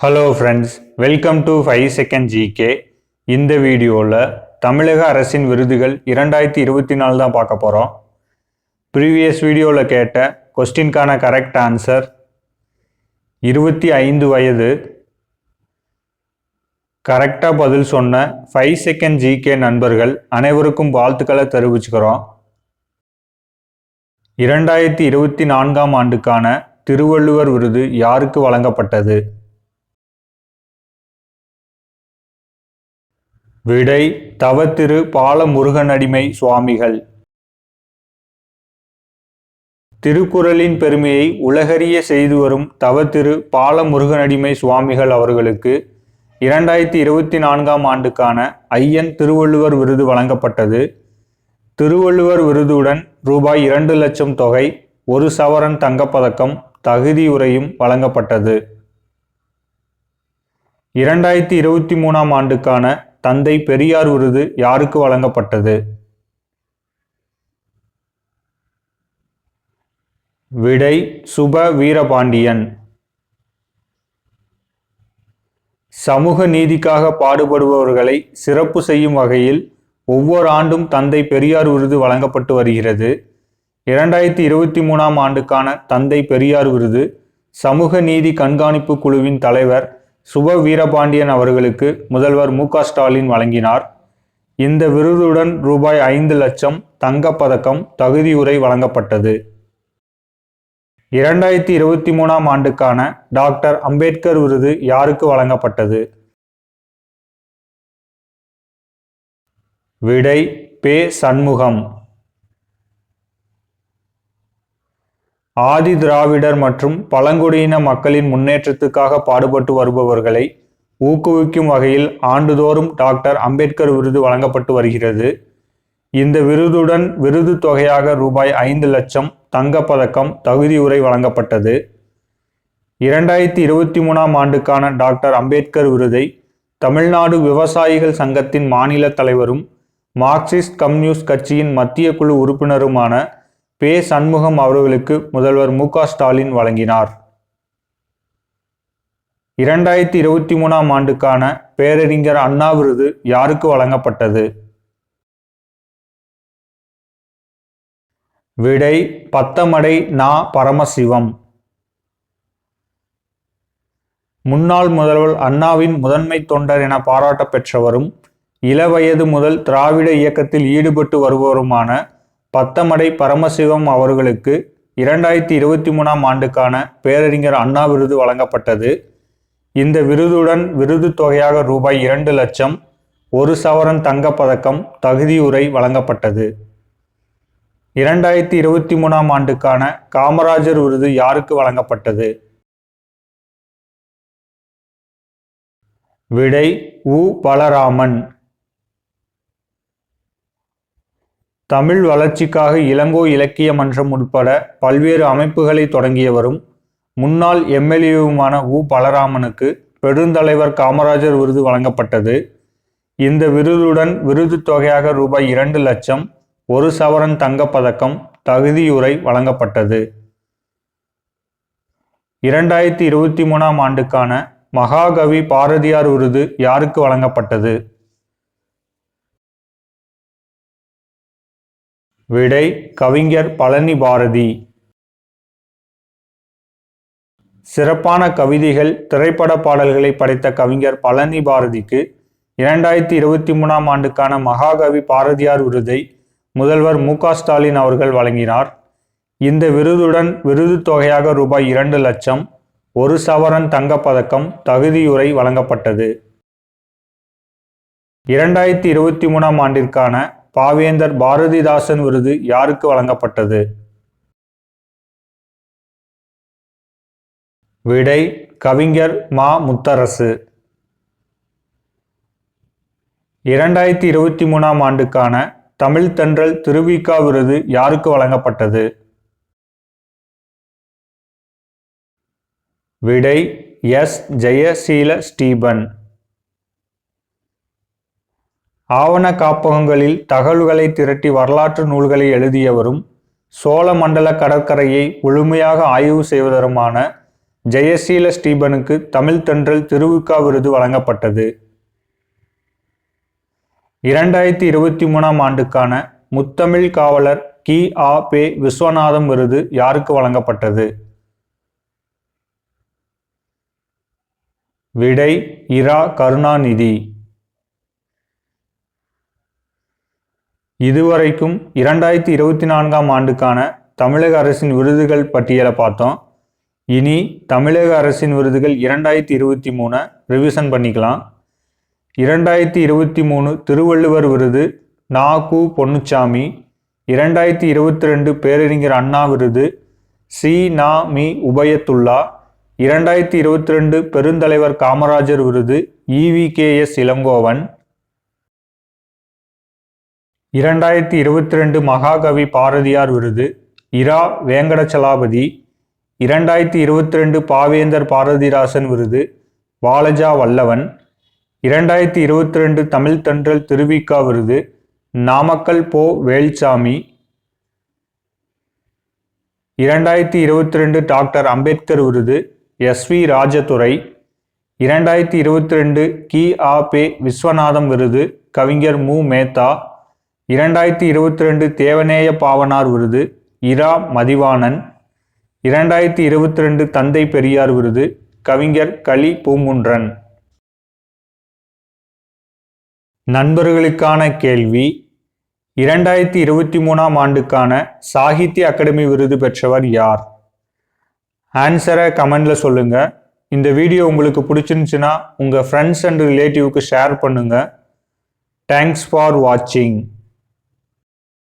Hello friends welcome to five second GK இந்த வீடியோவில் தமிழக அரசின் விருதுகள் இரண்டாயிரத்தி இருபத்தி நாலு தான் பார்க்க போகிறோம் ப்ரீவியஸ் வீடியோவில் கேட்ட கொஸ்டின்கான கரெக்ட் ஆன்சர் இருபத்தி ஐந்து வயது கரெக்டாக பதில் சொன்ன ஃபைவ் செகண்ட் ஜிகே நண்பர்கள் அனைவருக்கும் வாழ்த்துக்களை தெரிவிச்சுக்கிறோம். இரண்டாயிரத்தி இருபத்தி நான்காம் ஆண்டுக்கான திருவள்ளுவர் விருது யாருக்கு வழங்கப்பட்டது? விடை தவத்திரு பாலமுருகனடிமை சுவாமிகள். திருக்குறளின் பெருமையை உலகறிய செய்து வரும் தவத்திரு பாலமுருகனடிமை சுவாமிகள் அவர்களுக்கு இரண்டாயிரத்தி இருபத்தி நான்காம் ஆண்டுக்கான ஐயன் திருவள்ளுவர் விருது வழங்கப்பட்டது. திருவள்ளுவர் விருதுடன் ரூபாய் இரண்டு லட்சம் தொகை ஒரு சவரன் தங்கப்பதக்கம் தகுதியுரையும் வழங்கப்பட்டது. இரண்டாயிரத்தி இருபத்தி மூணாம் ஆண்டுக்கான தந்தை பெரியார் விருது யாருக்கு வழங்கப்பட்டது? விடை சுப வீரபாண்டியன். சமூக நீதிக்காக பாடுபடுபவர்களை சிறப்பு செய்யும் வகையில் ஒவ்வொரு ஆண்டும் தந்தை பெரியார் விருது வழங்கப்பட்டு வருகிறது. இரண்டாயிரத்தி இருபத்தி மூணாம் ஆண்டுக்கான தந்தை பெரியார் விருது சமூக நீதி கண்காணிப்பு குழுவின் தலைவர் சுப வீரபாண்டியன் அவர்களுக்கு முதல்வர் மு ஸ்டாலின் வழங்கினார். இந்த விருதுடன் ரூபாய் ஐந்து லட்சம் தங்கப்பதக்கம் தகுதியுரை வழங்கப்பட்டது. இரண்டாயிரத்தி இருபத்தி மூணாம் ஆண்டுக்கான டாக்டர் அம்பேத்கர் விருது யாருக்கு வழங்கப்பட்டது? விடை பே சண்முகம். ஆதி திராவிடர் மற்றும் பழங்குடியின மக்களின் முன்னேற்றத்துக்காக பாடுபட்டு வருபவர்களை ஊக்குவிக்கும் வகையில் ஆண்டுதோறும் டாக்டர் அம்பேத்கர் விருது வழங்கப்பட்டு வருகிறது. இந்த விருதுடன் விருது தொகையாக ரூபாய் ஐந்து லட்சம் தங்கப்பதக்கம் தகுதியுரை வழங்கப்பட்டது. இரண்டாயிரத்தி இருபத்தி மூணாம் ஆண்டுக்கான டாக்டர் அம்பேத்கர் விருதை தமிழ்நாடு விவசாயிகள் சங்கத்தின் மாநில தலைவரும் மார்க்சிஸ்ட் கம்யூனிஸ்ட் கட்சியின் மத்திய குழு உறுப்பினருமான பே. சண்முகம் அவர்களுக்கு முதல்வர் மு. ஸ்டாலின் வழங்கினார். இரண்டாயிரத்தி இருபத்தி மூணாம் ஆண்டுக்கான பேரறிஞர் அண்ணா விருது யாருக்கு வழங்கப்பட்டது? விடை பத்தமடை நா. பரமசிவம். முன்னாள் முதல்வர் அண்ணாவின் முதன்மை தொண்டர் என பாராட்ட பெற்றவரும் இளவயது முதல் திராவிட இயக்கத்தில் ஈடுபட்டு வருபவருமான பத்தமடை பரமசிவம் அவர்களுக்கு இரண்டாயிரத்தி இருபத்தி மூணாம் ஆண்டுக்கான பேரறிஞர் அண்ணா விருது வழங்கப்பட்டது. இந்த விருதுடன் விருது தொகையாக ரூபாய் இரண்டு லட்சம் ஒரு சவரன் தங்கப்பதக்கம் தகுதியுரை வழங்கப்பட்டது. இரண்டாயிரத்தி இருபத்தி மூணாம் ஆண்டுக்கான காமராஜர் விருது யாருக்கு வழங்கப்பட்டது? விடை உ. பலராமன். தமிழ் வளர்ச்சிக்காக இளங்கோ இலக்கிய மன்றம் உட்பட பல்வேறு அமைப்புகளை தொடங்கியவரும் முன்னாள் எம்எல்ஏவுமான உ. பலராமனுக்கு பெருந்தலைவர் காமராஜர் விருது வழங்கப்பட்டது. இந்த விருதுடன் விருது தொகையாக ரூபாய் இரண்டு லட்சம் ஒரு சவரன் தங்கப்பதக்கம் தகுதியுரை வழங்கப்பட்டது. இரண்டாயிரத்தி இருபத்தி மூணாம் ஆண்டுக்கான மகாகவி பாரதியார் விருது யாருக்கு வழங்கப்பட்டது? விடை கவிஞர் பழனி பாரதி சிறப்பான கவிதைகள் திரைப்பட பாடல்களை படைத்த கவிஞர் பழனி பாரதிக்கு இரண்டாயிரத்தி இருபத்தி மூணாம் ஆண்டுக்கான மகாகவி பாரதியார் விருதை முதல்வர் மு ஸ்டாலின் அவர்கள் வழங்கினார். இந்த விருதுடன் விருது தொகையாக ரூபாய் இரண்டு லட்சம் ஒரு சவரன் தங்கப்பதக்கம் தகுதியுரை வழங்கப்பட்டது. இரண்டாயிரத்தி இருபத்தி மூணாம் ஆண்டிற்கான பாவேந்தர் பாரதிதாசன் விருது யாருக்கு வழங்கப்பட்டது? விடை கவிஞர் மா. முத்தரசு. இரண்டாயிரத்தி இருபத்தி மூணாம் ஆண்டுக்கான தமிழ் தென்றல் திருவிக்கா விருது யாருக்கு வழங்கப்பட்டது? விடை எஸ். ஜெயசீல ஸ்டீபன். ஆவண காப்பகங்களில் தகவல்களை திரட்டி வரலாற்று நூல்களை எழுதியவரும் சோழ மண்டல கடற்கரையை முழுமையாக ஆய்வு செய்வதற்குமான ஜெயசீல ஸ்டீபனுக்கு தமிழ் தென்றல் திருவுக்கா விருது வழங்கப்பட்டது. இரண்டாயிரத்தி இருபத்தி மூணாம் ஆண்டுக்கான முத்தமிழ் காவலர் கி. ஆ. பே. விஸ்வநாதம் விருது யாருக்கு வழங்கப்பட்டது? விடை இரா. கருணாநிதி. இதுவரைக்கும் இரண்டாயிரத்தி இருபத்தி நான்காம் ஆண்டுக்கான தமிழக அரசின் விருதுகள் பட்டியலை பார்த்தோம். இனி தமிழக அரசின் விருதுகள் இரண்டாயிரத்தி இருபத்தி மூணை ரிவிஷன் பண்ணிக்கலாம். இரண்டாயிரத்தி இருபத்தி மூணு திருவள்ளுவர் விருது நா. கு. பொன்னுச்சாமி. இரண்டாயிரத்தி இருபத்தி ரெண்டு பேரறிஞர் அண்ணா விருது சி. நா. மி. உபயத்துல்லா. இரண்டாயிரத்தி இருபத்தி ரெண்டு பெருந்தலைவர் காமராஜர் விருது இவி கே. எஸ். இளங்கோவன். இரண்டாயிரத்தி இருபத்தி ரெண்டு மகாகவி பாரதியார் விருது. இரா வேங்கடச்சலாபதி. இரண்டாயிரத்தி இருபத்தி ரெண்டு பாவேந்தர் பாரதிராசன் விருது. வாலஜா வல்லவன். இரண்டாயிரத்தி இருபத்தி ரெண்டு தமிழ் தென்றல் திருவிக்கா விருது. நாமக்கல் போ வேல்சாமி. இரண்டாயிரத்தி இருபத்தி ரெண்டு டாக்டர் அம்பேத்கர் விருது. S V Rajadurai. இரண்டாயிரத்தி இருபத்தி ரெண்டு கி ஆ பே விஸ்வநாதம் விருது. கவிஞர் மு. மேத்தா. இரண்டாயிரத்தி இருபத்தி ரெண்டு தேவநேய பாவனார் விருது இரா மதிவாணன். இரண்டாயிரத்தி இருபத்தி ரெண்டு தந்தை பெரியார் விருது கவிஞர் களி பூங்குன்றன். நண்பர்களுக்கான கேள்வி இரண்டாயிரத்தி இருபத்தி மூணாம் ஆண்டுக்கான சாகித்ய அகாடமி விருது பெற்றவர் யார்? ஆன்சரை கமெண்ட்ல சொல்லுங்க. இந்த வீடியோ உங்களுக்கு பிடிச்சிருந்துச்சுன்னா உங்கள் ஃப்ரெண்ட்ஸ் அண்ட் ரிலேட்டிவ்க்கு ஷேர் பண்ணுங்கள் தேங்க்ஸ் ஃபார் வாட்சிங்